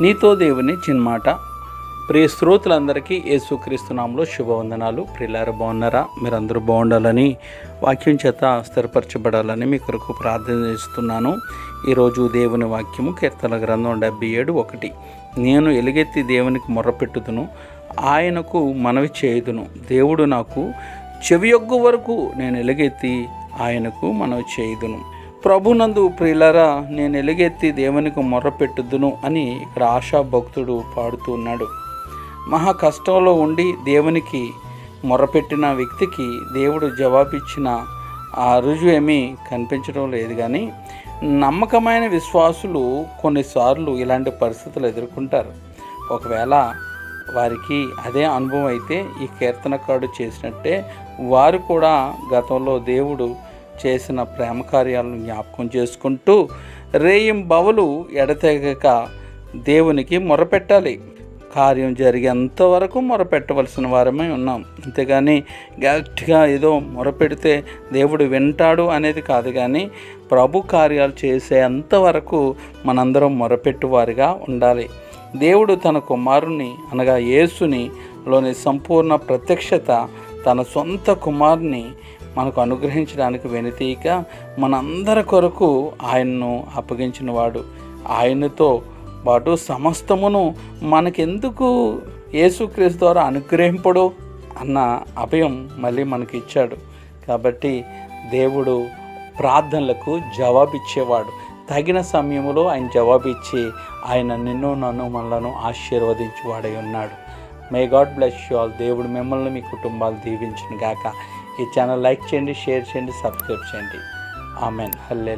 నీతో దేవుని చిన్మాట. ప్రియ శ్రోతలందరికీ యేసుక్రీస్తునామంలో శుభవందనాలు. ప్రియులార బాగున్నారా? మీరందరూ బాగుండాలని వాక్యం చేత స్థిరపరచబడాలని మీ కొరకు ప్రార్థన చేస్తున్నాను. ఈరోజు దేవుని వాక్యము కీర్తన గ్రంథం డెబ్బై ఏడు ఒకటి. నేను ఎలుగెత్తి దేవునికి మొర్రపెట్టుదును ఆయనకు మనవి చేయుదును. దేవుడు నాకు చెవియొగ్గు వరకు నేను ఎలుగెత్తి ఆయనకు మనవి చేయుదును. ప్రభునందు ప్రియులరా నేను ఎలుగెత్తి దేవునికి మొర్రపెట్టుదును అని ఇక్కడ ఆశా భక్తుడు పాడుతూ ఉన్నాడు. మహా కష్టంలో ఉండి దేవునికి మొర్రపెట్టిన వ్యక్తికి దేవుడు జవాబిచ్చిన ఆ రుజువు ఏమీ కనిపించడం లేదు కానీ నమ్మకమైన విశ్వాసులు కొన్నిసార్లు ఇలాంటి పరిస్థితులు ఎదుర్కొంటారు. ఒకవేళ వారికి అదే అనుభవం అయితే ఈ కీర్తనకారుడు చేసినట్టే వారు కూడా గతంలో దేవుడు చేసిన ప్రేమ కార్యాలను జ్ఞాపకం చేసుకుంటూ రేయిం బవలు ఎడతెగక దేవునికి మొరపెట్టాలి. కార్యం జరిగేంత వరకు మొరపెట్టవలసిన వారమే ఉన్నాం. అంతేగాని గట్టిగా ఏదో మొరపెడితే దేవుడు వింటాడు అనేది కాదు కానీ ప్రభు కార్యాలు చేసేంత వరకు మనందరం మొరపెట్టువారిగా ఉండాలి. దేవుడు తన కుమారుని అనగా యేసుని లోని సంపూర్ణ ప్రత్యక్షత తన సొంత కుమారుని మనకు అనుగ్రహించడానికి వెనుతీయక మనందరి కొరకు ఆయన్ను అప్పగించినవాడు. ఆయనతో పాటు సమస్తమును మనకెందుకు యేసుక్రీస్తు ద్వారా అనుగ్రహింపడు అన్న అభయం మళ్ళీ మనకి ఇచ్చాడు కాబట్టి దేవుడు ప్రార్థనలకు జవాబిచ్చేవాడు. తగిన సమయంలో ఆయన జవాబిచ్చి ఆయన నిన్ను నన్ను మనలను ఆశీర్వదించువాడై ఉన్నాడు. May God bless you all దేవుడు మిమ్మల్ని మీ కుటుంబాలు దీవించిన గాక. ఈ ఛానల్ లైక్ చేయండి షేర్ చేయండి సబ్స్క్రైబ్ చేయండి. Amen hallelujah